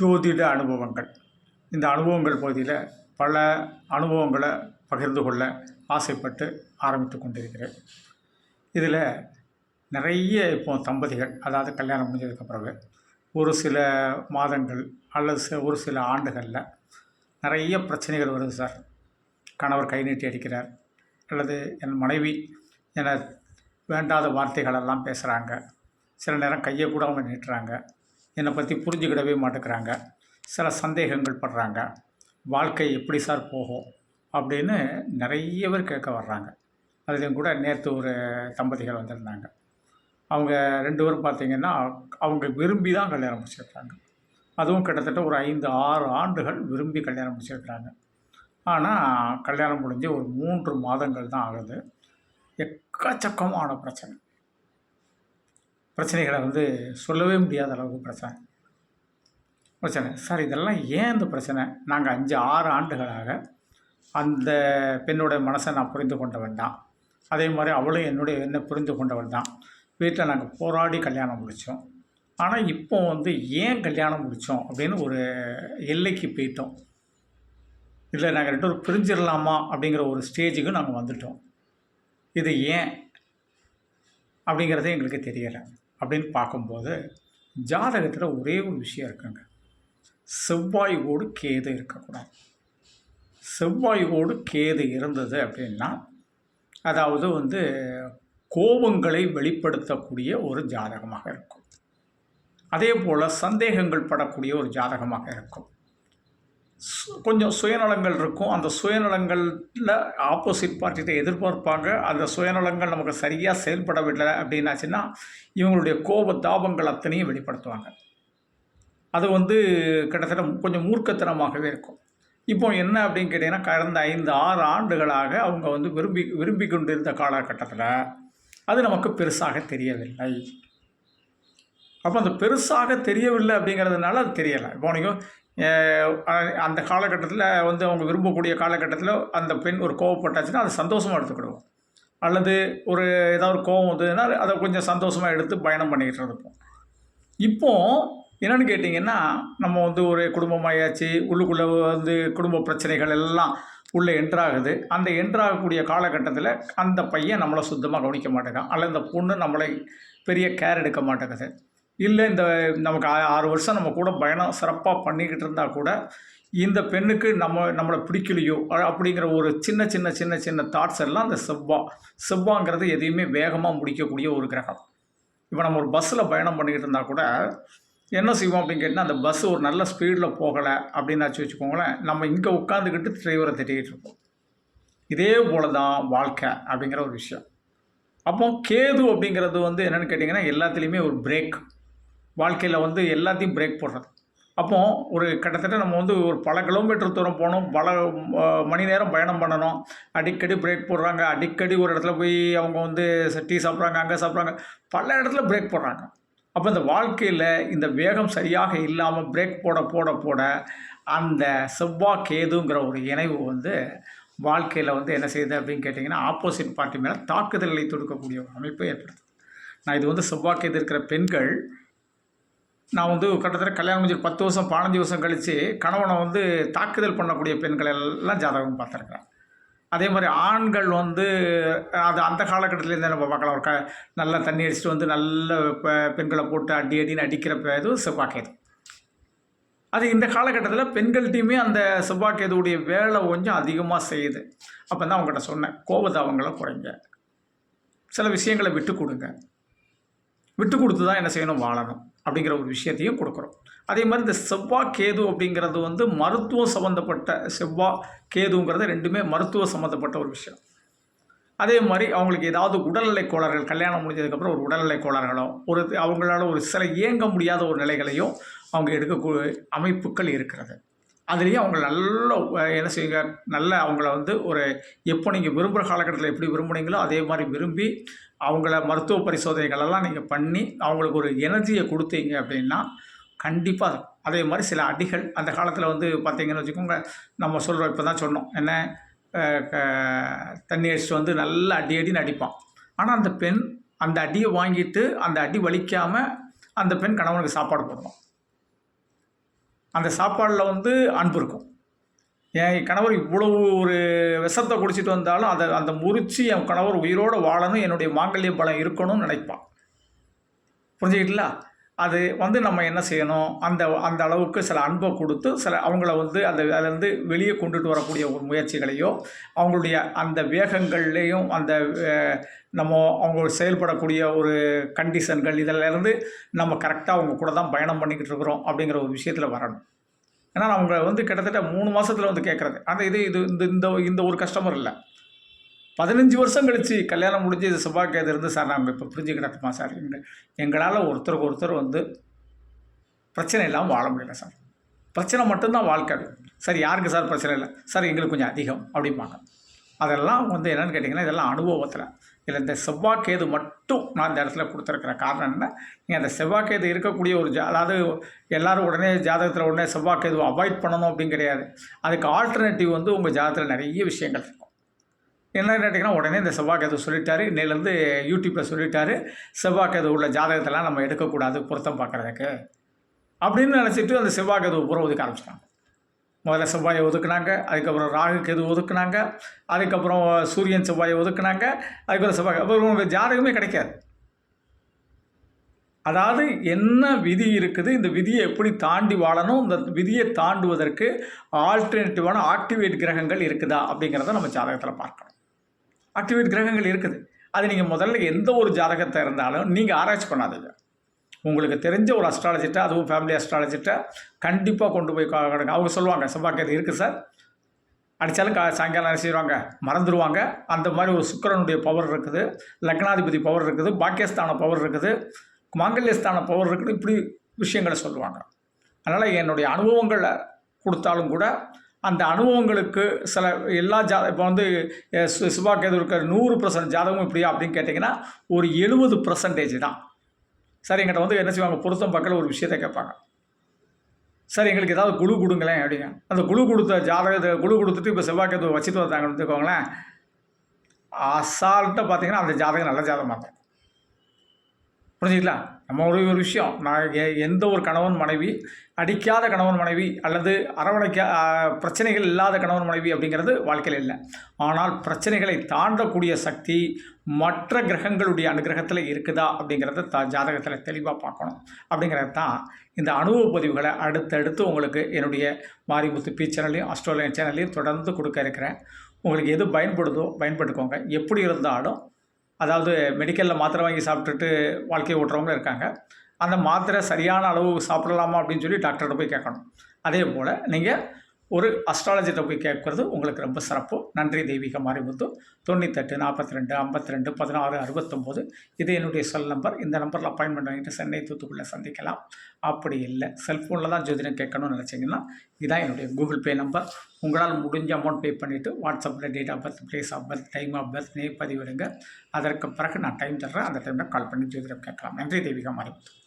ஜோதிட அனுபவங்கள். இந்த அனுபவங்கள் பகுதியில் பல அனுபவங்களை பகிர்ந்து கொள்ள ஆசைப்பட்டு ஆரம்பித்து கொண்டிருக்கிறேன். இதில் நிறைய இப்போ தம்பதிகள் அதாவது கல்யாணம் முடிஞ்சதுக்கு பிறகு ஒரு சில மாதங்கள் அல்லது சி- ஒரு சில ஆண்டுகளில் நிறைய பிரச்சனைகள் வருது சார். கணவர் கை நீட்டி அடிக்கிறார். அல்லது என் மனைவி என வேண்டாத வார்த்தைகளெல்லாம் பேசுகிறாங்க சில நேரம் கையை கூட அவங்க நீட்டுறாங்க. என்னை பற்றி புரிஞ்சுக்கிடவே மாட்டேங்கிறாங்க. சில சந்தேகங்கள் படுறாங்க. வாழ்க்கை எப்படி சார் போகும்? அப்படின்னு நிறைய பேர் கேட்க வர்றாங்க. அதுலேயும் கூட நேற்று ஒரு தம்பதிகள் வந்திருந்தாங்க. அவங்க ரெண்டு பேரும் பார்த்திங்கன்னா அவங்க விரும்பி தான் கல்யாணம் முடிச்சிருக்காங்க அதுவும் கிட்டத்தட்ட ஒரு ஐந்து ஆறு ஆண்டுகள் விரும்பி கல்யாணம் முடிச்சிருக்கிறாங்க. ஆனால் கல்யாணம் முடிஞ்சு ஒரு மூன்று மாதங்கள் தான் ஆகுது. எக்கச்சக்கமான பிரச்சனை. பிரச்சனைகளை வந்து சொல்லவே முடியாத அளவுக்கு பிரச்சனை. பிரச்சனை. சார் இதெல்லாம் ஏன் இந்த பிரச்சனை? நாங்கள் அஞ்சு ஆறு ஆண்டுகளாக அந்த பெண்ணோட மனசை நான் புரிந்து கொண்டவன் தான். அதே மாதிரி அவளும் என்னுடைய என்னை புரிந்து கொண்டவள் தான். வீட்டில் நாங்கள் போராடி கல்யாணம் முடித்தோம் ஆனால் இப்போ வந்து ஏன் கல்யாணம் முடித்தோம் அப்படின்னு ஒரு எல்லைக்கு போயிட்டோம். இல்லை நாங்கள் ரெண்டு பேரும் பிரிஞ்சிடலாமா அப்படிங்கிற ஒரு ஸ்டேஜுக்கு நாங்கள் வந்துட்டோம். இது ஏன் அப்படிங்கிறதே எங்களுக்கு தெரியலை. அப்படின்னு பார்க்கும்போது ஜாதகத்தில் ஒரே ஒரு விஷயம் இருக்குங்க. செவ்வாயோடு கேது இருக்கக்கூடாது. செவ்வாயோடு கேது இருந்தது அப்படின்னா அதாவது வந்து கோபங்களை வெளிப்படுத்தக்கூடிய ஒரு ஜாதகமாக இருக்கும். அதே போல் சந்தேகங்கள் படக்கூடிய ஒரு ஜாதகமாக இருக்கும். கொஞ்சம் சுயநலங்கள் இருக்கும். அந்த சுயநலங்களில் ஆப்போசிட் பார்ட்டிகிட்ட எதிர்பார்ப்பாங்க. அந்த சுயநலங்கள் நமக்கு சரியாக செயல்படவில்லை அப்படின்னாச்சுன்னா இவங்களுடைய கோப தாபங்கள் அத்தனையும் வெளிப்படுத்துவாங்க. அது வந்து கிட்டத்தட்ட கொஞ்சம் மூர்க்கத்தனமாகவே இருக்கும். இப்போ என்ன அப்படின்னு கேட்டிங்கன்னா கடந்த ஐந்து ஆறு ஆண்டுகளாக அவங்க வந்து விரும்பி விரும்பி கொண்டிருந்த காலகட்டத்தில் அது நமக்கு பெருசாக தெரியவில்லை. அப்போ அந்த பெருசாக தெரியவில்லை அப்படிங்கிறதுனால அது தெரியலை. இப்போ நீங்கள் அந்த காலகட்டத்தில் வந்து அவங்க விரும்பக்கூடிய காலகட்டத்தில் அந்த பெண் ஒரு கோவப்பட்டாச்சுன்னா அது சந்தோஷமாக எடுத்துக்கிடுவோம். அல்லது ஒரு ஏதாவது ஒரு கோவம் வந்ததுன்னா அதை கொஞ்சம் சந்தோஷமாக எடுத்து பயணம் பண்ணிக்கிட்டு இருப்போம். இப்போ என்னென்னு கேட்டிங்கன்னா நம்ம வந்து ஒரு குடும்பமாயாச்சு உள்ளுக்குள்ளே வந்து குடும்ப பிரச்சனைகள் எல்லாம் உள்ளே என்ட்ராகுது அந்த என்ட்ராகக்கூடிய காலகட்டத்தில் அந்த பையன் நம்மளை சுத்தமாக கவனிக்க மாட்டேங்கான் அல்லது அந்த பொண்ணு நம்மளை பெரிய கேர் எடுக்க மாட்டேங்குது. இல்லை இந்த நமக்கு ஆ- ஆறு வருஷம் நம்ம கூட பயணம் சிறப்பாக பண்ணிக்கிட்டு இருந்தால் கூட இந்த பெண்ணுக்கு நம்ம நம்மளை பிடிக்கலையோ அப்படிங்கிற ஒரு சின்ன சின்ன சின்ன சின்ன தாட்ஸ் எல்லாம் அந்த செவ்வா செவ்வாங்கிறது எதையுமே வேகமாக முடிக்கக்கூடிய ஒரு கிரகம். இப்போ நம்ம ஒரு பஸ்ஸில் பயணம் பண்ணிக்கிட்டு இருந்தால் கூட என்ன செய்வோம் அப்படின்னு கேட்டால் அந்த பஸ் ஒரு நல்ல ஸ்பீடில் போகலை அப்படின்னாச்சு வச்சுக்கோங்களேன் நம்ம இங்கே உட்காந்துக்கிட்டு டிரைவரை திட்டிகிட்டு இருப்போம். இதே போல தான் வாழ்க்கை அப்படிங்கிற ஒரு விஷயம். அப்போ கேது அப்படிங்கிறது வந்து என்னென்னு கேட்டிங்கன்னா எல்லாத்துலேயுமே ஒரு பிரேக் வாழ்க்கையில் வந்து எல்லாத்தையும் பிரேக் போடுறது. அப்போ ஒரு கிட்டத்தட்ட நம்ம வந்து ஒரு பல கிலோமீட்டர் தூரம் போகணும் பல மணி நேரம் பயணம் பண்ணணும். அடிக்கடி பிரேக் போடுறாங்க. அடிக்கடி ஒரு இடத்துல போய் அவங்க வந்து டீ சாப்பிட்றாங்க அங்கே சாப்பிட்றாங்க. பல இடத்துல பிரேக் போடுறாங்க. அப்போ இந்த வாழ்க்கையில் இந்த வேகம் சரியாக இல்லாமல் பிரேக் போட போட போட அந்த செவ்வாய் கேதுங்கிற ஒரு இணைவு வந்து வாழ்க்கையில் வந்து என்ன செய்யுது அப்படின்னு கேட்டிங்கன்னா ஆப்போசிட் பார்ட்டி மேலே தாக்குதல்களை தொடுக்கக்கூடிய ஒரு அமைப்பை ஏற்படுத்துது. நான் இது வந்து செவ்வாக்கேது இருக்கிற பெண்கள் நான் வந்து கிட்டத்தட்ட கல்யாணம் முடிஞ்சு பத்து வருஷம் பதினஞ்சு வருஷம் கழித்து கணவனை வந்து தாக்குதல் பண்ணக்கூடிய பெண்கள் எல்லாம் ஜாதகம் பார்த்துருக்குறேன். அதே மாதிரி ஆண்கள் வந்து அது அந்த காலகட்டத்திலேருந்தே நம்ம பார்க்கலாம். ஒரு க நல்லா தண்ணி அடிச்சுட்டு வந்து நல்ல இப்போ பெண்களை போட்டு அடி அடின்னு அடிக்கிற எதுவும் செவ்வாக்கேது அது இந்த காலகட்டத்தில் பெண்கள்கிட்டையுமே அந்த செவ்வாக்கேதுடைய வேலை கொஞ்சம் அதிகமாக செய்யுது. அப்போ தான் அவங்ககிட்ட சொன்னேன் கோபதாபங்களை குறைங்க. சில விஷயங்களை விட்டு கொடுங்க. விட்டு கொடுத்து தான் என்ன செய்யணும் வாழணும். அப்படிங்கிற ஒரு விஷயத்தையும் கொடுக்குறோம். அதே மாதிரி இந்த செவ்வா கேது அப்படிங்கிறது வந்து மருத்துவம் சம்மந்தப்பட்ட செவ்வா கேதுங்கிறது ரெண்டுமே மருத்துவம் சம்மந்தப்பட்ட ஒரு விஷயம். அதே மாதிரி அவங்களுக்கு ஏதாவது உடல்நிலை கோளாறுகள் கல்யாணம் முடிஞ்சதுக்கப்புறம் ஒரு உடல்நிலை கோளாறுகளோ ஒரு அவங்களால ஒரு சில இயங்க முடியாத ஒரு நிலைகளையும் அவங்க எடுக்கக்கூடிய அமைப்புகள் இருக்கிறது. அதுலேயும் அவங்க நல்ல என்ன செய்யுங்க? நல்ல அவங்கள வந்து ஒரு எப்போ நீங்கள் விரும்புகிற காலகட்டத்தில் எப்படி விரும்புனீங்களோ அதே மாதிரி விரும்பி அவங்கள மருத்துவ பரிசோதனைகள் எல்லாம் நீங்கள் பண்ணி அவங்களுக்கு ஒரு எனர்ஜியை கொடுத்தீங்க அப்படின்னா கண்டிப்பாக அதே மாதிரி சில அடிகள் அந்த காலத்தில் வந்து பார்த்தீங்கன்னு வச்சுக்கோங்க நம்ம சொல்கிறோம் இப்போ தான் சொன்னோம். என்ன க- தண்ணி அடிச்சுட்டு வந்து நல்லா அடி அடின்னு அடிப்பான். ஆனால் அந்த பெண் அந்த அடியை வாங்கிட்டு அந்த அடி வலிக்காமல் அந்த பெண் கணவனுக்கு சாப்பாடு போடணும். அந்த சாப்பாடில் வந்து அன்பு இருக்கும். என் கணவர் இவ்வளவு ஒரு விஷத்தை குடிச்சிட்டு வந்தாலும் அதை அந்த முறிச்சு என் கணவர் உயிரோடு வாழணும் என்னுடைய மாங்கல்ய பலம் இருக்கணும்னு நினைப்பான். புரிஞ்சுக்கிட்டீங்களா? அது வந்து நம்ம என்ன செய்யணும்? அந்த அந்த அளவுக்கு சில அன்பை கொடுத்து சில அவங்கள வந்து அந்த அதுலேருந்து வெளியே கொண்டுட்டு வரக்கூடிய ஒரு முயற்சிகளையோ அவங்களுடைய அந்த வேகங்கள்லேயும் அந்த நம்ம அவங்க செயல்படக்கூடிய ஒரு கண்டிஷன்கள் இதிலேருந்து நம்ம கரெக்டாக அவங்க கூட தான் பயணம் பண்ணிக்கிட்டு இருக்கிறோம் அப்படிங்கிற ஒரு விஷயத்தில் வரணும். ஏன்னா அவங்க வந்து கிட்டத்தட்ட மூணு மாதத்தில் வந்து கேட்குறது அந்த இது இது இந்த இந்த இந்த ஒரு கஸ்டமர் இல்லை. பதினஞ்சு வருஷம் கழிச்சு கல்யாணம் முடிஞ்சு இது செவ்வாய்க்கிழமை இருந்து சார் நாங்கள் இப்போ புரிஞ்சுக்கிட்டோமா சார்? எங்களால் ஒருத்தருக்கு ஒருத்தர் வந்து பிரச்சனை இல்லாமல் வாழ முடியல சார். பிரச்சனை மட்டும்தான் வாழ்க்கை சார் யாருக்கு சார் பிரச்சனை இல்லை? சார் எங்களுக்கு கொஞ்சம் அதிகம் அப்படிம்பாங்க. அதெல்லாம் வந்து என்னென்னு கேட்டிங்கன்னா இதெல்லாம் அனுபவத்தில். இதில் இந்த செவ்வாய்க்கேது மட்டும் நான் இந்த இடத்துல கொடுத்துருக்குற காரணம் என்ன? நீங்கள் அந்த செவ்வாய்க்கேது இருக்கக்கூடிய ஒரு ஜா அதாவது எல்லோரும் உடனே ஜாதகத்தில் உடனே செவ்வாய்க்கேதுவை அவாய்ட் பண்ணணும் அப்படின்னு கிடையாது. அதுக்கு ஆல்டர்னேட்டிவ் வந்து உங்கள் ஜாதகத்தில் நிறைய விஷயங்கள் இருக்கும். என்ன கேட்டிங்கன்னா உடனே இந்த செவ்வாய்க்கேது சொல்லிட்டாரு. இன்னிலேருந்து யூடியூப்பில் சொல்லிட்டாரு. செவ்வாய்க்கேது உள்ள ஜாதகத்தெல்லாம் நம்ம எடுக்கக்கூடாது பொருத்தம் பார்க்குறதுக்கு. அப்படின்னு நினச்சிட்டு அந்த செவ்வாய்க்கேது புற ஒதுக்க ஆரம்பிச்சிட்டாங்க. முதல்ல செவ்வாயை ஒதுக்குனாங்க அதுக்கப்புறம் ராகு கேது ஒதுக்குனாங்க அதுக்கப்புறம் சூரியன் செவ்வாயை ஒதுக்குனாங்க அதுக்கப்புறம் செவ்வாய் அப்புறம் உங்களுக்கு ஜாதகமே கிடைக்காது. அதாவது என்ன விதி இருக்குது இந்த விதியை எப்படி தாண்டி வாழணும் இந்த விதியை தாண்டுவதற்கு ஆல்டர்னேட்டிவான ஆக்டிவேட் கிரகங்கள் இருக்குதா அப்படிங்கிறத நம்ம ஜாதகத்தில் பார்க்கணும். ஆக்டிவேட் கிரகங்கள் இருக்குது. அது நீங்கள் முதல்ல எந்த ஒரு ஜாதகத்தை இருந்தாலும் நீங்கள் ஆராய்ச்சி பண்ணாதீங்க. உங்களுக்கு தெரிஞ்ச ஒரு அஸ்ட்ராலஜிட்ட அதுவும் ஃபேமிலி அஸ்ட்ராலஜிட்ட கண்டிப்பாக கொண்டு போய் கா- அவங்க சொல்லுவாங்க செவ்வாய்க்கிழமை இருக்குது சார். அடித்தாலும் கா சாயங்காலம் என்ன செய்வாங்க? மறந்துடுவாங்க அந்த மாதிரி ஒரு சுக்கிரனுடைய பவர் இருக்குது. லக்னாதிபதி பவர் இருக்குது. பாக்கியஸ்தான பவர் இருக்குது. மாங்கல்யஸ்தான பவர் இருக்குது இப்படி விஷயங்களை சொல்லுவாங்க. அதனால் என்னுடைய அனுபவங்களை கொடுத்தாலும் கூட அந்த அனுபவங்களுக்கு சில எல்லா ஜா இப்போ வந்து அஹ், சி- சிவாக்கேது இருக்கிற நூறு பர்சன்ட் ஜாதகம் இப்படியா அப்படின்னு கேட்டிங்கன்னா ஒரு எழுபது பர்சன்டேஜ் தான். சார் எங்கிட்ட வந்து என்ன செய்வாங்க? பொருத்தம் பக்கத்தில் ஒரு விஷயத்தை கேட்பாங்க. சார் எங்களுக்கு ஏதாவது குழு கொடுங்களேன் அப்படிங்க அந்த குழு கொடுத்த ஜாதகத்தை குழு கொடுத்துட்டு இப்போ செவ்வாய்க்கு வச்சுட்டு வந்தாங்கன்னு வச்சுக்கோங்களேன் அசால்ட்டாக பார்த்தீங்கன்னா அந்த ஜாதகம் நல்ல ஜாதகமாக இருக்கும் புரிஞ்சுங்களா நம்ம ஒரு ஒரு விஷயம். நான் எ- எந்த ஒரு கணவன் மனைவி அடிக்காத கணவன் மனைவி அல்லது அரவணைக்க பிரச்சனைகள் இல்லாத கணவன் மனைவி அப்படிங்கிறது வாழ்க்கையில் இல்லை. ஆனால் பிரச்சனைகளை தாண்டக்கூடிய சக்தி மற்ற கிரகங்களுடைய அனுகிரகத்தில் இருக்குதா அப்படிங்கிறத த ஜாதகத்தில் தெளிவாக பார்க்கணும். அப்படிங்கிறது தான் இந்த அனுபவ பதிவுகளை அடுத்தடுத்து உங்களுக்கு என்னுடைய மாரிமுத்து பி சேனலையும் ஆஸ்ட்ரேலியன் சேனல்லையும் தொடர்ந்து கொடுக்க இருக்கிறேன். உங்களுக்கு எது பயன்படுதோ பயன்படுத்துக்கோங்க எப்படி இருந்தாலும் அதாவது மெடிக்கலில் மாத்திரை வாங்கி சாப்பிட்டுட்டு வாழ்க்கையை ஓட்டுறவங்க இருக்காங்க. அந்த மாத்திரை சரியான அளவு சாப்பிடலாமா அப்படின்னு சொல்லி டாக்டர்கிட்ட போய் கேட்கணும். அதே போல் நீங்கள் ஒரு அஸ்ட்ராலஜி தொகை கேட்குறது உங்களுக்கு ரொம்ப சிறப்பு. நன்றி தெய்வீக மாரிமுத்து தொண்ணூத்தெட்டு நாற்பத்தி ரெண்டு ஐம்பத்தி ரெண்டு பதினாறு அறுபத்தொம்போது. இது என்னுடைய செல் நம்பர். இந்த நம்பரில் அப்பாயின்மெண்ட் வாங்கிட்டு சென்னை தூத்துக்குள்ளே சந்திக்கலாம். அப்படி இல்லை. செல்ஃபோனில் தான் ஜோதிடம் கேட்கணும்னு நினச்சிங்கன்னா இதுதான் என்னுடைய கூகுள் பே நம்பர். உங்களால் முடிஞ்ச அமௌண்ட் பே பண்ணிவிட்டு வாட்ஸ்அப்பில் date of birth place of birth time of birth நே பதிவிடுங்க அதற்கு பிறகு நான் டைம் தர்றேன். அந்த டைமில் கால் பண்ணி ஜோதிடம் கேட்கலாம். நன்றி தெய்வீக மாரிமுத்து